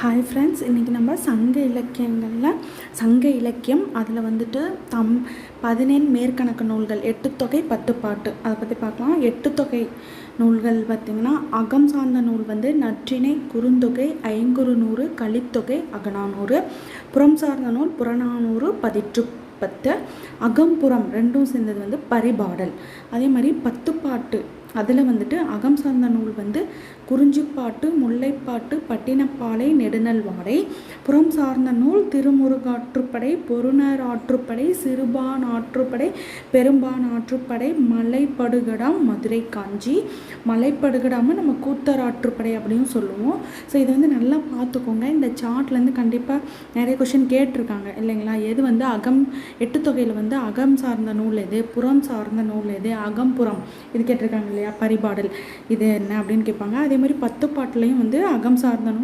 Hi friends இன்றைக்கி நம்ம சங்க இலக்கியங்களில் சங்க இலக்கியம் அதில் வந்துட்டு தம் பதினேழு மேற்கணக்கு நூல்கள் எட்டு தொகை பத்து பாட்டு. அதை பற்றி பார்க்கலாம் எட்டு தொகை நூல்கள் பார்த்திங்கன்னா அகம் சார்ந்த நூல் வந்து நற்றினை குறுந்தொகை ஐங்குறு நூறு கலித்தொகை அகநானூறு. புறம் சார்ந்த நூல் புறநானூறு பதிற்று பத்து அகம்புறம் ரெண்டும் சேர்ந்தது வந்து பரிபாடல். அதே மாதிரி பத்து பாட்டு அதில் வந்துட்டு அகம் சார்ந்த நூல் வந்து குறிஞ்சிப்பாட்டு முல்லைப்பாட்டு பட்டினப்பாலை நெடுநல்வாடை. புறம் சார்ந்த நூல் திருமுருகாற்றுப்படை பொருணர் ஆற்றுப்படை சிறுபான் ஆற்றுப்படை பெரும்பான் ஆற்றுப்படை மலைப்படுகடம் மதுரை காஞ்சி மலைப்படுகடாம நம்ம கூத்தர் ஆற்றுப்படை அப்படின்னு சொல்லுவோம். ஸோ இதை வந்து நல்லா பார்த்துக்கோங்க. இந்த சார்ட்லேருந்து கண்டிப்பாக நிறைய கொஷின் கேட்டிருக்காங்க இல்லைங்களா? எது வந்து அகம் எட்டு தொகையில் வந்து அகம் சார்ந்த நூல் எது? புறம் சார்ந்த நூல் எது? அகம்புறம். இது கேட்டிருக்காங்க இல்லையா? பரிபாடல். இது என்ன அப்படின்னு கேட்பாங்க. அதே மாதிரி பத்து பாட்டுலேயும் வந்து அகம் சார்ந்த நூல்